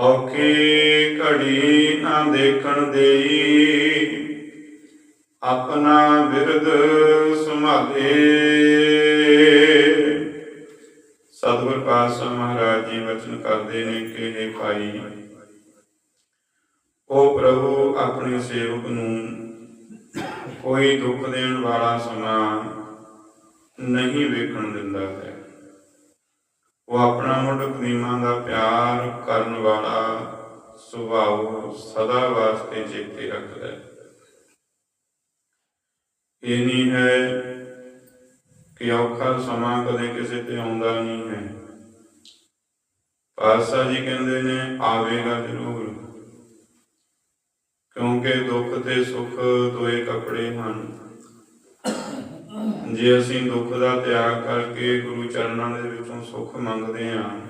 ਔਖੀ ਘੜੀ ਨਾ ਦੇਖਣ ਦੇਈ। ਆਪਣਾ ਬਿਰਦ ਸੰਭਾਲੇ। ਸਤਿਗੁਰ ਪਾਤਸ਼ਾਹ ਮਹਾਰਾਜ ਜੀ ਵਚਨ ਕਰਦੇ ਨੇ ਕਿ ਇਹ ਭਾਈ, ਉਹ ਪ੍ਰਭੂ ਆਪਣੇ ਸੇਵਕ ਨੂੰ ਕੋਈ ਦੁੱਖ ਦੇਣ ਵਾਲਾ ਸਮਾਂ ਨਹੀਂ ਵੇਖਣ ਦਿੰਦਾ ਹੈ। ਉਹ ਆਪਣਾ ਮੁੱਢ ਕਦੀਮਾਂ ਦਾ ਪਿਆਰ ਕਰਨ ਵਾਲਾ ਸੁਭਾਅ ਸਦਾ ਵਾਸਤੇ ਚੇਤੇ ਰੱਖਦਾ ਹੈ ਇਹ ਨਹੀਂ ਹੈ ਕਿ ਔਖਾ ਸਮਾਂ ਕਦੇ ਕਿਸੇ ਤੇ ਆਉਂਦਾ ਨਹੀਂ ਹੈ। ਪਾਸਾ ਜੀ ਕਹਿੰਦੇ ਨੇ, ਆਵੇਗਾ ਜ਼ਰੂਰ, ਕਿਉਂਕਿ ਦੁੱਖ ਤੇ ਸੁੱਖ ਦੋਏ ਕੱਪੜੇ ਹਨ। ਜੇ ਅਸੀਂ ਦੁੱਖ ਦਾ ਤਿਆਗ ਕਰਕੇ ਗੁਰੂ ਚਰਨਾਂ ਦੇ ਵਿੱਚੋਂ ਸੁੱਖ ਮੰਗਦੇ ਹਾਂ,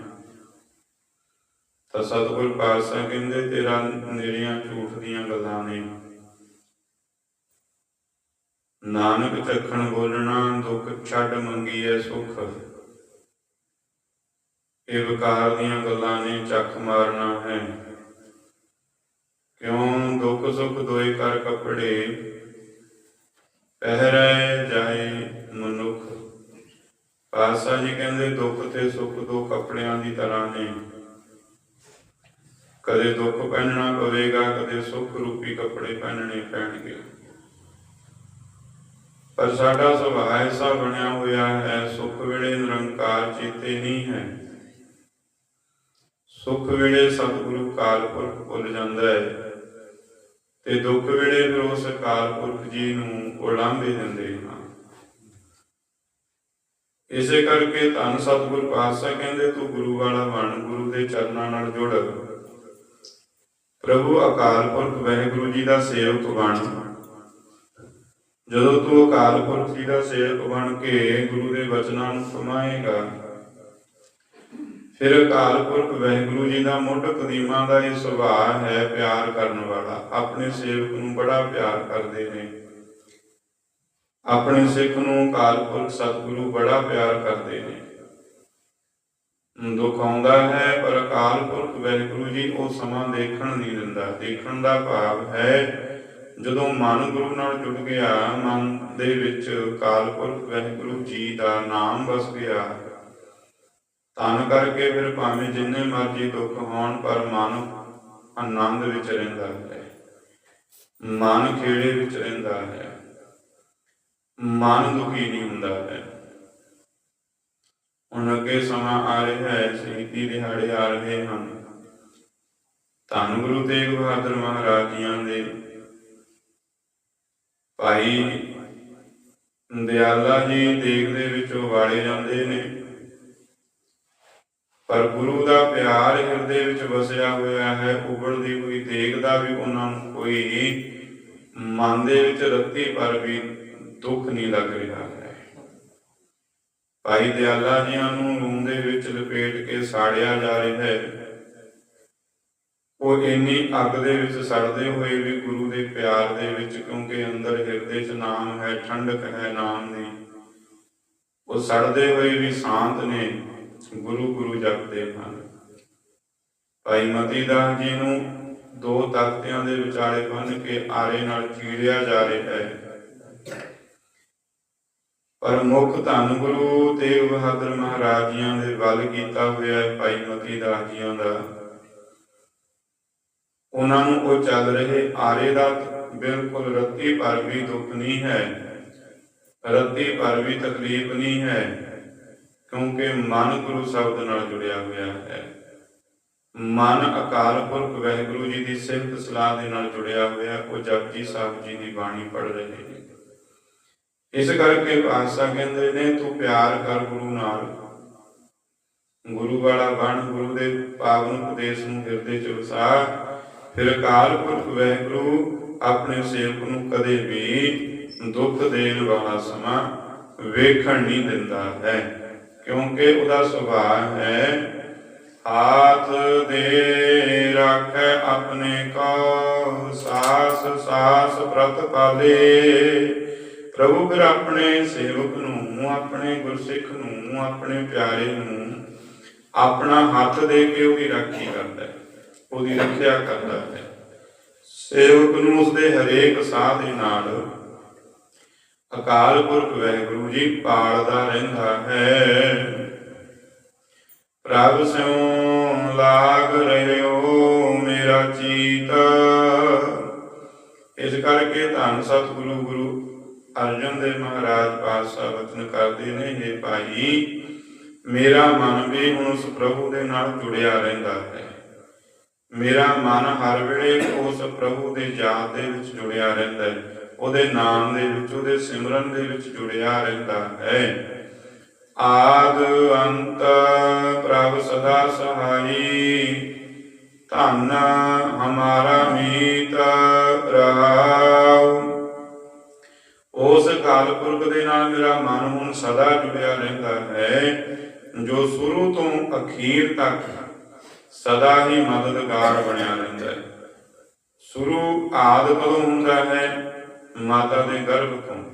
ਤਾਂ ਸਤਿਗੁਰ ਪਾਤਸ਼ਾਹ ਕਹਿੰਦੇ, ਤੇਰਾ ਨੇੜੀਆਂ ਝੂਠ ਦੀਆਂ ਗੱਲਾਂ ਨੇ। ਨਾਨਕ ਚੱਖਣ ਬੋਲਣਾ, ਦੁੱਖ ਛੱਡ ਮੰਗੀਐ ਸੁਖ। ਇਹ ਵਿਕਾਰ ਦੀਆਂ ਗੱਲਾਂ ਨੇ ਚੱਖ ਮਾਰਨਾ ਹੈ। ਕਿਉਂ ਦੁੱਖ ਸੁਖ ਦੋਏ ਕਰ ਕੱਪੜੇ? ਪਹਿਰੇ ਜਾਏ ਮਨੁੱਖ। ਪਾਸਾ ਜੀ ਕਹਿੰਦੇ, ਦੁੱਖ ਤੇ ਸੁੱਖ ਦੋ ਕੱਪੜਿਆਂ ਦੀ ਤਰ੍ਹਾਂ ਨੇ। ਕਦੇ ਦੁੱਖ ਪਹਿਨਣਾ ਪਵੇਗਾ, ਕਦੇ ਸੁੱਖ ਰੂਪੀ ਕੱਪੜੇ ਪਹਿਨਣੇ ਪੈਣਗੇ। ਪਰ ਸਾਡਾ ਸੁਭਾਅ ਐਸਾ ਬਣਿਆ ਹੋਇਆ ਹੈ, ਸੁੱਖ ਵੇਲੇ ਨਿਰੰਕਾਰ ਚੇਤੇ ਨਹੀਂ ਹੈ। ਸੁੱਖ ਵੇਲੇ ਸਤਿਗੁਰੂ ਕਾਲਪੁਰਖ ਭੁੱਲ ਜਾਂਦਾ ਹੈ। ਤੇ ਦੁੱਖ ਵੇਲੇ ਫਿਰ ਉਸ ਕਾਲਪੁਰਖ ਜੀ ਨੂੰ ਉਲਾਂਭੇ ਦਿੰਦੇ ਹਾਂ। ਇਸੇ ਕਰਕੇ ਧੰਨ ਸਤਿਗੁਰ ਪਾਤਸ਼ਾਹ ਕਹਿੰਦੇ, ਤੂੰ ਗੁਰੂ ਵਾਲਾ ਬਣ, ਗੁਰੂ ਦੇ ਚਰਨਾਂ ਨਾਲ ਜੁੜ। ਪ੍ਰਭੂ ਅਕਾਲ ਪੁਰਖ ਵਾਹਿਗੁਰੂ ਜੀ ਦਾ ਸੇਵਕ ਬਣ। ਜਦੋਂ ਤੂੰ ਅਕਾਲ ਪੁਰਖ ਜੀ ਦਾ ਸੇਵਕ ਬਣ ਕੇ ਗੁਰੂ ਦੇ ਵਚਨਾਂ ਨੂੰ ਸਮਾਏਗਾ ਫਿਰ ਅਕਾਲ ਪੁਰਖ ਵਾਹਿਗੁਰੂ ਜੀ ਦਾ ਮੁੱਢ ਕਦੀਮਾਂ ਦਾ ਇਹ ਸੁਭਾਅ ਹੈ ਪਿਆਰ ਕਰਨ ਵਾਲਾ। ਆਪਣੇ ਸੇਵਕ ਨੂੰ ਬੜਾ ਪਿਆਰ ਕਰਦੇ ਨੇ। ਆਪਣੇ ਸਿੱਖ ਨੂੰ ਅਕਾਲ ਪੁਰਖ ਸਤਿਗੁਰੂ ਬੜਾ ਪਿਆਰ ਕਰਦੇ ਨੇ। ਦੁੱਖ ਆਉਂਦਾ ਹੈ, ਪਰ ਅਕਾਲ ਪੁਰਖ ਵਾਹਿਗੁਰੂ ਜੀ ਉਹ ਸਮਾਂ ਦੇਖਣ ਨਹੀਂ ਦਿੰਦਾ। ਦੇਖਣ ਦਾ ਭਾਵ ਹੈ, ਜਦੋਂ ਮਨ ਗੁਰੂ ਨਾਲ ਜੁੜ ਗਿਆ, ਮਨ ਦੇ ਵਿੱਚ ਅਕਾਲ ਪੁਰਖ ਵਾਹਿਗੁਰੂ ਜੀ ਦਾ ਨਾਮ ਵਸ ਗਿਆ ਤਾਂ ਕਰਕੇ ਫਿਰ ਭਾਵੇਂ ਜਿੰਨੇ ਮਰਜ਼ੀ ਦੁੱਖ ਹੋਣ, ਪਰ ਮਨ ਆਨੰਦ ਵਿੱਚ ਰਹਿੰਦਾ ਹੈ। ਮਨ ਖੇੜੇ ਵਿੱਚ ਰਹਿੰਦਾ ਹੈ। ਮਨ ਦੁਖੀ ਨਹੀਂ ਹੁੰਦਾ ਹੈ। ਹੁਣ ਅੱਗੇ ਸਮਾਂ ਆ ਰਿਹਾ ਹੈ, ਸ਼ਹੀਦੀ ਦਿਹਾੜੇ ਆ ਰਹੇ ਹਨ। ਧੰਨ ਗੁਰੂ ਤੇਗ ਬਹਾਦਰ ਮਹਾਰਾਜ ਜੀਆਂ ਦੇ। ਭਾਈ ਦਿਆਲਾ ਜੀ ਦੇਗ ਦੇ ਵਿੱਚੋਂ ਵਾਲੇ ਜਾਂਦੇ ਨੇ। ਪਰ ਗੁਰੂ ਦਾ ਪਿਆਰ ਹਿਰਦੇ ਵਿੱਚ ਵਸਿਆ ਹੋਇਆ ਹੈ ਉਬਲਦੀ ਹੋਈ ਦੇਗ ਦਾ ਵੀ ਉਹਨਾਂ ਨੂੰ ਕੋਈ ਮਨ ਦੇ ਵਿੱਚ ਰੱਤੀ ਪਰ ਵੀ ਦੁੱਖ ਨਹੀਂ ਲੱਗ ਰਿਹਾ ਹੈ। ਭਾਈ ਦਿਆਲਾ ਜੀਆਂ ਨੂੰ ਲੂਣ ਦੇ ਵਿੱਚ ਲਪੇਟ ਕੇ ਸਾੜਿਆ ਜਾ ਰਿਹਾ ਹੈ। ਉਹ ਇੰਨੀ ਅੱਗ ਦੇ ਵਿੱਚ ਸੜਦੇ ਹੋਏ ਵੀ ਗੁਰੂ ਦੇ ਪਿਆਰ ਦੇ ਵਿੱਚ, ਕਿਉਂਕਿ ਅੰਦਰ ਹਿਰਦੇ 'ਚ ਨਾਮ ਹੈ, ਠੰਡਕ ਹੈ ਨਾਮ ਦੀ। ਉਹ ਸੜਦੇ ਹੋਏ ਵੀ ਸ਼ਾਂਤ ਨੇ। ਗੁਰੂ ਗੁਰੂ ਜਪਦੇ ਹਨ ਭਾਈ ਮਤੀ ਦਾਸ ਜੀ ਨੂੰ ਦੋ ਤਖਤਿਆਂ ਦੇ ਵਿਚਾਲੇ ਬੰਨ ਕੇ ਆਰੇ ਨਾਲ ਚੀੜਿਆ ਜਾ ਰਿਹਾ ਹੈ। ਪਰ ਮੁੱਖ ਧੰਨ ਗੁਰੂ ਤੇਗ ਬਹਾਦਰ ਮਹਾਰਾਜ ਜੀਆਂ ਦੇ ਵੱਲ ਕੀਤਾ ਹੋਇਆ ਹੈ ਭਾਈ ਮਤੀ ਦਾਸ ਜੀਆਂ ਦਾ। ਉਹਨਾਂ ਨੂੰ ਉਹ ਚੱਲ ਰਹੇ ਆਰੇ ਦਾ ਬਿਲਕੁਲ ਰੱਤੀ ਪਰ ਵੀ ਦੁੱਖ ਨਹੀਂ ਹੈ। ਰੱਤੀ ਪਰ ਵੀ ਤਕਲੀਫ ਨਹੀਂ ਹੈ। ਕਿਉਂਕਿ ਮਨ ਗੁਰੂ ਸ਼ਬਦ ਨਾਲ ਜੁੜਿਆ ਹੋਇਆ ਹੈ। ਮਨ ਅਕਾਲ ਪੁਰਖ ਵਾਹਿਗੁਰੂ ਜੀ ਦੀ ਸਿਫਤ ਸਲਾਹ ਦੇ ਨਾਲ ਜੁੜਿਆ ਹੋਇਆ, ਉਹ ਜਪਜੀ ਸਾਹਿਬ ਜੀ ਦੀ ਬਾਣੀ ਪੜ੍ਹ ਰਹੇ ਨੇ। ਇਸ ਕਰਕੇ ਪਾਤਸ਼ਾਹ ਕਹਿੰਦੇ ਨੇ, ਤੂੰ ਪਿਆਰ ਕਰ ਗੁਰੂ ਨਾਲ। ਗੁਰੂ ਵਾਲਾ ਬਣ, ਗੁਰੂ ਦੇ ਪਾਵਨ ਉਪਦੇਸ਼ ਨੂੰ ਹਿਰਦੇ ਚ ਵਸਾ। ਫਿਰ ਅਕਾਲ ਪੁਰਖ ਵਾਹਿਗੁਰੂ ਆਪਣੇ ਸੇਵਕ ਨੂੰ ਕਦੇ ਵੀ ਦੁੱਖ ਦੇਣ ਵਾਲਾ ਸਮਾਂ ਵੇਖਣ ਨਹੀਂ ਦਿੰਦਾ ਹੈ। ਕਿਉਂਕਿ ਉਹਦਾ ਸੁਭਾਅ ਹੈ, ਹਾਥ ਦੇ ਰੱਖੈ ਆਪਣੇ ਕੋ ਸਾਸ ਸਾਸ ਪ੍ਰਤ ਪਾਲੇ। ਪ੍ਰਭੂ ਫਿਰ ਆਪਣੇ ਸੇਵਕ ਨੂੰ, ਆਪਣੇ ਗੁਰਸਿੱਖ ਨੂੰ, ਆਪਣੇ ਪਿਆਰੇ ਨੂੰ ਆਪਣਾ ਹੱਥ ਦੇ ਕੇ ਉਹਦੀ ਰਾਖੀ ਕਰਦਾ ਹੈ, ਉਹਦੀ ਰੱਖਿਆ ਕਰਦਾ ਹੈ। ਸੇਵਕ ਨੂੰ ਉਸਦੇ ਹਰੇਕ ਸਾਹ ਦੇ ਨਾਲ ਅਕਾਲ ਪੁਰਖ ਵਾਹਿਗੁਰੂ ਜੀ ਪਾਲਦਾ ਰਹਿੰਦਾ ਹੈ। ਪ੍ਰਭ ਸਿਉ ਲਾਗ ਰਹਿਓ ਮੇਰਾ ਚੀਤ। ਇਸ ਕਰਕੇ ਧੰਨ ਸਤਿਗੁਰੂ ਗੁਰੂ ਅਰਜਨ ਦੇਵ ਮਹਾਰਾਜ ਪਾਤਸ਼ਾਹ ਵਚਨ ਕਰਦੇ ਨੇ ਇਹ ਭਾਈ, ਮੇਰਾ ਮਨ ਵੀ ਹੁਣ ਉਸ ਪ੍ਰਭੂ ਦੇ ਨਾਲ ਜੁੜਿਆ ਰਹਿੰਦਾ ਹੈ। ਮੇਰਾ ਮਨ ਹਰ ਵੇਲੇ ਉਸ ਪ੍ਰਭੂ ਦੇ ਯਾਦ ਦੇ ਵਿੱਚ ਜੁੜਿਆ ਰਹਿੰਦਾ ਹੈ। ਉਹਦੇ ਨਾਮ ਦੇ ਵਿੱਚ, ਉਹਦੇ ਸਿਮਰਨ ਦੇ ਵਿੱਚ ਜੁੜਿਆ ਰਹਿੰਦਾ ਹੈ। ਆਦ ਅੰਤ ਪ੍ਰਭ ਸਦਾ ਸਹਾਈ। ਧੰਨ ਹਮਾਰਾ ਮੀਤ ਰਹਾਉ। ਉਸ ਕਾਲ ਪੁਰਖ ਦੇ ਨਾਲ ਮੇਰਾ ਮਨ ਹੁਣ ਸਦਾ ਜੁੜਿਆ ਰਹਿੰਦਾ ਹੈ, ਜੋ ਸ਼ੁਰੂ ਤੋਂ ਅਖੀਰ ਤੱਕ ਸਦਾ ਹੀ ਮਦਦਗਾਰ ਬਣਿਆ ਰਹਿੰਦਾ ਹੈ। ਸ਼ੁਰੂ ਆਦ ਕਦੋਂ ਹੁੰਦਾ ਹੈ? ਮਾਤਾ ਦੇ ਗਰਭ ਤੋਂ।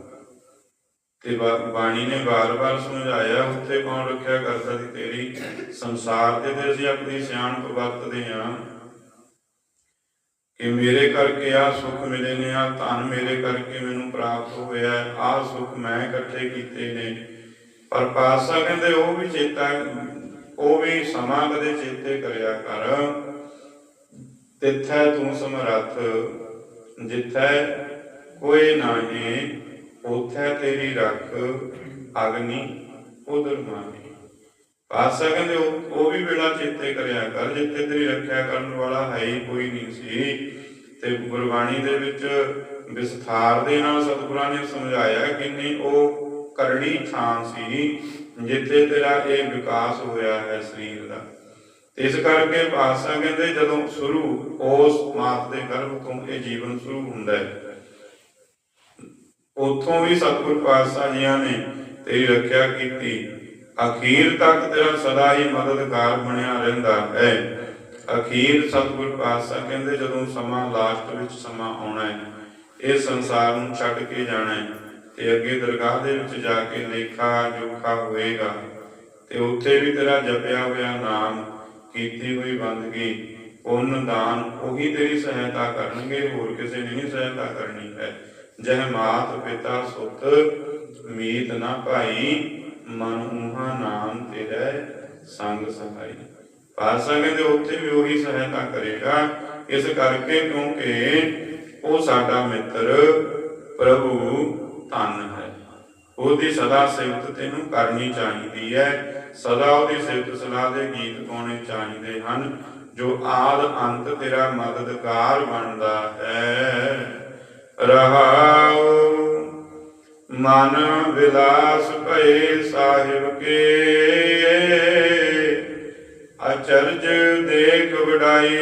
ਤੇ ਬਾਣੀ ਨੇ ਵਾਰ-ਵਾਰ ਸਮਝਾਇਆ, ਉੱਥੇ ਕੌਣ ਰੱਖਿਆ ਕਰਦਾ ਸੀ ਤੇਰੀ? ਸੰਸਾਰ ਤੇ ਤੇ ਅਸੀਂ ਆਪਣੀ ਸਿਆਣਪ ਵਰਤਦੇ ਹਾਂ। ਕਿ ਮੇਰੇ ਕਰਕੇ ਆ ਸੁੱਖ ਮਿਲੇ ਨੇ ਆ ਧਨ ਮੇਰੇ ਕਰਕੇ ਮੈਨੂੰ ਪ੍ਰਾਪਤ ਹੋਇਆ ਆ ਸੁੱਖ ਮੈਂ ਇਕੱਠੇ ਕੀਤੇ ਨੇ। ਪਰ ਪਾਤਸ਼ਾਹ ਕਹਿੰਦੇ, ਉਹ ਵੀ ਚੇਤਾ, ਉਹ ਵੀ ਸਮਾਂ ਕਦੇ ਚੇਤੇ ਕਰਿਆ ਕਰ। ਤਿੱਥੈ ਤੂੰ ਸਮਰੱਥ, ਜਿੱਥੈ ਕੋਈ ਨਾਹੀ ਉਥੈ ਤੇਰੀ ਰੱਖ ਅਗਨੀ ਉਦਰ ਮਾਹੀ ਪਾਸਾ ਕਹਿੰਦੇ ਉਹ ਵੀ ਵੇਲਾ ਚੇਤੇ ਕਰਿਆ ਕਰ, ਜਿੱਥੇ ਤੇਰੀ ਰੱਖਿਆ ਕਰਨ ਵਾਲਾ ਹੈ ਹੀ ਕੋਈ ਨਹੀਂ ਸੀ। ਤੇ ਗੁਰਬਾਣੀ ਦੇ ਵਿੱਚ ਵਿਸਥਾਰ ਦੇ ਨਾਲ ਸਤਿਗੁਰਾਂ ਨੇ ਸਮਝਾਇਆ ਕਿ ਨਹੀਂ ਉਹ ਕਰੜੀ ਥਾਂ ਸੀ, ਜਿੱਥੇ ਤੇਰਾ ਇਹ ਵਿਕਾਸ ਹੋਇਆ ਹੈ ਸਰੀਰ ਦਾ। ਇਸ ਕਰਕੇ ਪਾਤਸ਼ਾਹ ਕਹਿੰਦੇ ਜਦੋਂ ਸ਼ੁਰੂ, ਉਸ ਮਾਤ ਦੇ ਗਰਭ ਤੋਂ ਇਹ ਜੀਵਨ ਸ਼ੁਰੂ ਹੁੰਦਾ ਹੈ। ਉਥੋਂ ਵੀ ਸਤਿਗੁਰ ਪਾਤਸ਼ਾਹ ਜੀਆਂ ਨੇ ਤੇਰੀ ਰੱਖਿਆ ਕੀਤੀ। ਅਖੀਰ ਤੱਕ ਤੇਰਾ ਸਦਾ ਹੀ ਮਦਦਗਾਰ ਬਣਿਆ ਰਹਿੰਦਾ ਹੈ। ਅਖੀਰ ਸਤਿਗੁਰ ਪਾਤਸ਼ਾਹ ਕਹਿੰਦੇ, ਜਦੋਂ ਸਮਾਂ ਲਾਸਟ ਵਿੱਚ ਸਮਾਂ ਆਉਣਾ ਹੈ, ਇਹ ਸੰਸਾਰ ਨੂੰ ਛੱਡ ਕੇ ਜਾਣਾ ਹੈ ਤੇ ਅੱਗੇ ਦਰਗਾਹ ਦੇ ਵਿੱਚ ਜਾ ਕੇ ਲੇਖਾ ਜੋਖਾ ਹੋਏਗਾ ਤੇ ਉੱਥੇ ਵੀ ਤੇਰਾ ਜਪਿਆ ਹੋਇਆ ਨਾਮ, ਕੀਤੀ ਹੋਈ ਬੰਦਗੀ, ਪੁੰਨ ਦਾਨ, ਉਹੀ ਤੇਰੀ ਸਹਾਇਤਾ ਕਰਨਗੇ, ਹੋਰ ਕਿਸੇ ਨੇ ਨਹੀਂ ਸਹਾਇਤਾ ਕਰਨੀ ਹੈ। ਜਹ ਮਾਤ ਪਿਤਾ ਸੁਤ, ਮੀਤ ਨਾ ਭਾਈ, ਮਨ ਉਹਾ ਨਾਮ ਤੇਰੇ ਸੰਗ ਸਹਾਈ। ਪਾਸਾ ਕਹਿੰਦੇ ਉੱਥੇ ਵੀ ਉਹੀ ਸਹਾਇਤਾ ਕਰੇਗਾ। ਇਸ ਕਰਕੇ ਕਿਉਂਕਿ ਉਹ ਸਾਡਾ ਮਿੱਤਰ ਪ੍ਰਭੂ ਧੰਨ ਹੈ। ਉਹਦੀ ਸਦਾ ਸਿਫਤ ਤੈਨੂੰ ਕਰਨੀ ਚਾਹੀਦੀ ਹੈ। ਸਦਾ ਉਹਦੀ ਸਿਫਤ ਸਲਾਹ ਦੇ ਗੀਤ ਗਾਉਣੇ ਚਾਹੀਦੇ ਹਨ। ਜੋ ਆਦ ਅੰਤ ਤੇਰਾ ਮਦਦਗਾਰ ਬਣਦਾ ਹੈ। ਰਹਾਉ, ਮਨ ਵਿਲਾਸ ਭਏ ਸਾਹਿਬ ਕੇ। ਅਚਰਜ ਦੇਖ ਵਡਾਈ,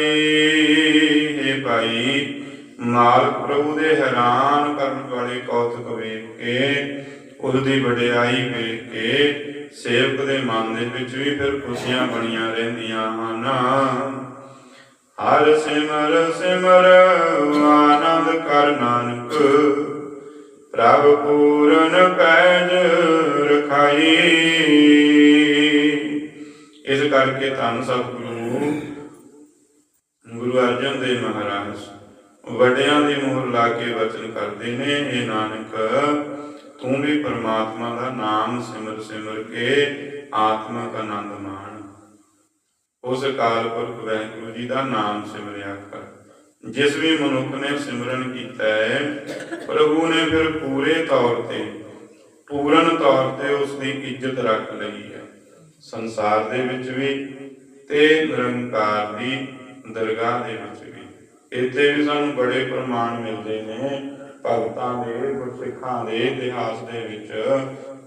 ਹੈ ਭਾਈ, ਮਾਲਕ ਪ੍ਰਭੂ ਦੇ ਹੈਰਾਨ ਕਰਨ ਵਾਲੇ ਕੌਤਕ ਵੇਖ ਕੇ ਉਸ ਦੀ ਵਡਿਆਈ ਵੇਖ ਕੇ, ਸੇਵਕ ਦੇ ਮਨ ਦੇ ਵਿੱਚ ਵੀ ਫਿਰ ਖੁਸ਼ੀਆਂ ਬਣੀਆਂ ਰਹਿੰਦੀਆਂ ਹਨ। ਹਰ ਸਿਮਰ ਸਿਮਰ ਆਨੰਦ ਕਰ ਨਾਨਕ। ਪ੍ਰਭ ਪੂਰਨ ਪੈਜ ਰਖਾਈ। ਇਸ ਕਰਕੇ ਧੰਨ ਸਤਿਗੁਰੂ, ਗੁਰੂ ਅਰਜਨ ਦੇਵ ਮਹਾਰਾਜ, ਵੱਡਿਆਂ ਦੀ ਮੋਹਰ ਲਾ ਕੇ ਵਚਨ ਕਰਦੇ ਨੇ ਇਹ ਨਾਨਕ, ਤੂੰ ਵੀ ਪਰਮਾਤਮਾ ਦਾ ਨਾਮ ਸਿਮਰ ਸਿਮਰ ਕੇ ਆਤਮਕ ਆਨੰਦ ਮਾਣ। ਉਸ ਅਕਾਲ ਪੁਰਖ ਵਾਹਿਗੁਰੂ ਜੀ ਦਾ ਨਾਮ ਸਿਮਰਿਆ ਕਰ। ਜਿਸ ਵੀ ਮਨੁੱਖ ਨੇ ਸਿਮਰਨ ਕੀਤਾ ਹੈ, ਪ੍ਰਭੂ ਨੇ ਫਿਰ ਪੂਰੇ ਤੌਰ ਤੇ, ਪੂਰਨ ਤੌਰ ਤੇ ਉਸ ਦੀ ਇੱਜ਼ਤ ਰੱਖ ਲਈ ਹੈ। ਸੰਸਾਰ ਦੇ ਵਿੱਚ ਵੀ ਤੇ ਨਿਰੰਕਾਰ ਦੀ ਦਰਗਾਹ ਦੇ ਵਿੱਚ ਵੀ। ਇੱਥੇ ਵੀ ਸਾਨੂੰ ਬੜੇ ਪ੍ਰਮਾਣ ਮਿਲਦੇ ਨੇ ਭਗਤਾਂ ਦੇ ਗੁਰਸਿੱਖਾਂ ਦੇ ਇਤਿਹਾਸ ਦੇ ਵਿੱਚ,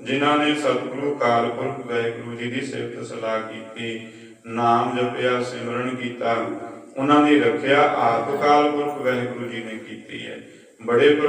ਜਿਨ੍ਹਾਂ ਨੇ ਸਤਿਗੁਰੂ ਕਾਲ ਪੁਰਖ ਵਾਹਿਗੁਰੂ ਜੀ ਦੀ ਸਿਫਤ ਸਲਾਹ ਕੀਤੀ ਨਾਮ ਜਪਿਆ, ਸਿਮਰਨ ਕੀਤਾ, ਉਹਨਾਂ ਦੀ ਰੱਖਿਆ ਆਪ ਕਾਲ ਪੁਰਖ ਵਾਹਿਗੁਰੂ ਜੀ ਨੇ ਕੀਤੀ ਹੈ। ਬੜੇ